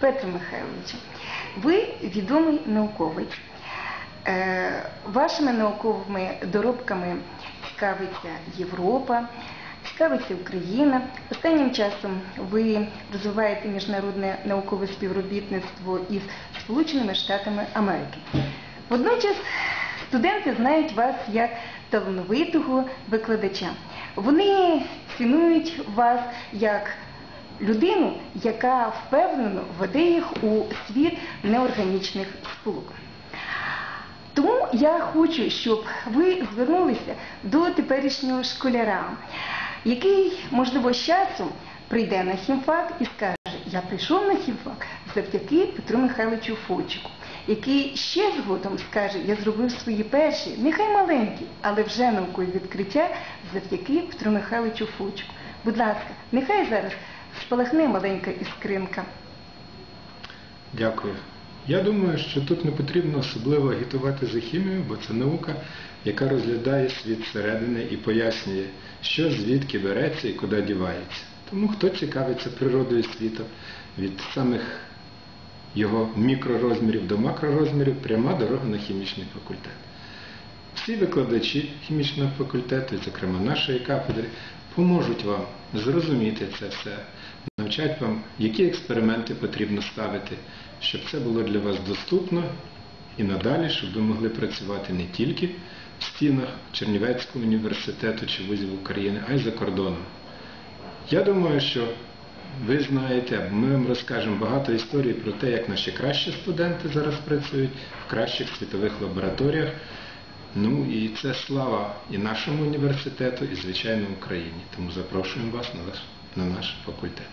Петро Михайловичу, ви відомий науковець. Е, Вашими науковими доробками цікавиться Європа, цікавиться Україна. Останнім часом ви розвиваєте міжнародне наукове співробітництво із Сполученими Штатами Америки. Водночас студенти знають вас як талановитого викладача. Вони цінують вас як людину, яка впевнено веде їх у світ неорганічних сполук. Тому я хочу, щоб ви звернулися до теперішнього школяра, який, можливо, з часом прийде на хімфак і скаже, я прийшов на хімфак завдяки Петру Михайловичу Фочику, який ще згодом скаже, я зробив свої перші, нехай маленькі, але вже наукові відкриття завдяки Петру Михайловичу Фочику. Будь ласка, нехай зараз спалахне маленька іскринка. Дякую. Я думаю, що тут не потрібно особливо агітувати за хімію, бо це наука, яка розглядає світ зсередини і пояснює, що звідки береться і куди дівається. Тому хто цікавиться природою світу від самих його мікророзмірів до макророзмірів, пряма дорога на хімічний факультет. Всі викладачі хімічного факультету, зокрема нашої кафедри, поможуть вам зрозуміти це все, навчать вам, які експерименти потрібно ставити, щоб це було для вас доступно і надалі, щоб ви могли працювати не тільки в стінах Чернівецького університету чи вузів України, а й за кордоном. Я думаю, що ви знаєте, ми вам розкажемо багато історій про те, як наші кращі студенти зараз працюють в кращих світових лабораторіях. Ну і це слава і нашому університету, і звичайно Україні. Тому запрошуємо вас на наш, на наш факультет.